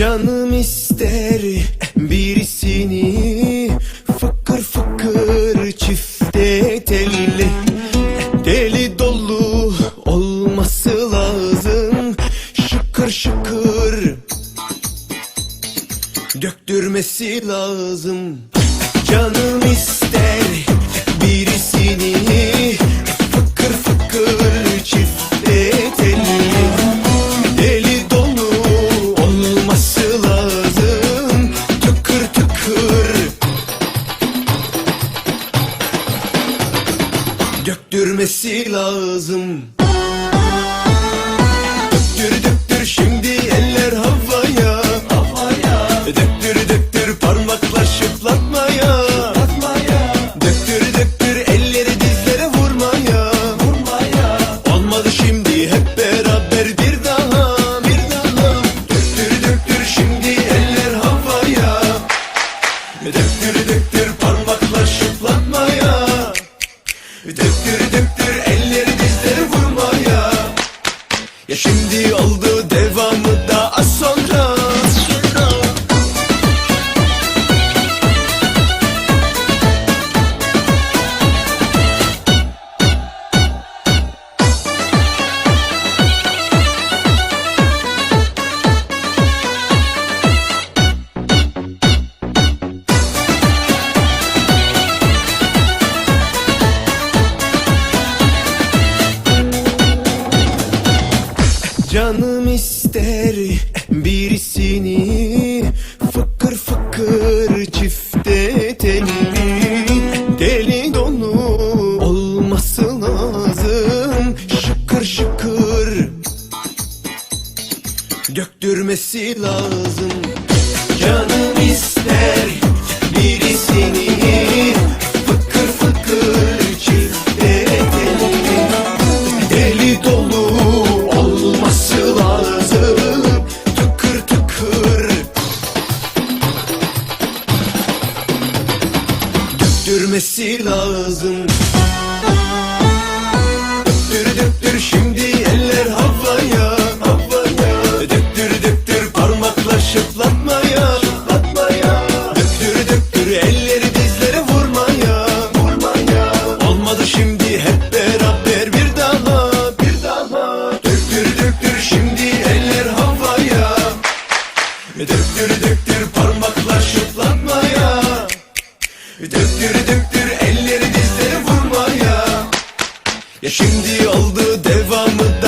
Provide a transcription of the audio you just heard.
Canım ister birisini Fıkır fıkır çifte telli. Deli dolu olması lazım Şıkır şıkır Döktürmesi lazım. Canım Döktürmesi lazım. Döktür döktür şimdi eller Ya şimdi oldu Canım ister birisini Fıkır fıkır çifte telli Deli dolu olması lazım Şıkır şıkır Döktürmesi lazım. Canım ister Döktürmesi lazım. Döktür döktür şimdi eller havaya Havaya. Döktür döktür parmaklar şıklatmaya Şıklatmaya. Döktür döktür elleri dizlere vurmaya Vurmaya. Olmadı şimdi hep beraber bir daha Bir daha. Döktür döktür şimdi eller havaya. Döktür döktür parmaklar şıklatmaya Döktür döktür elleri dizlere vurmaya. Ya şimdi oldu devamı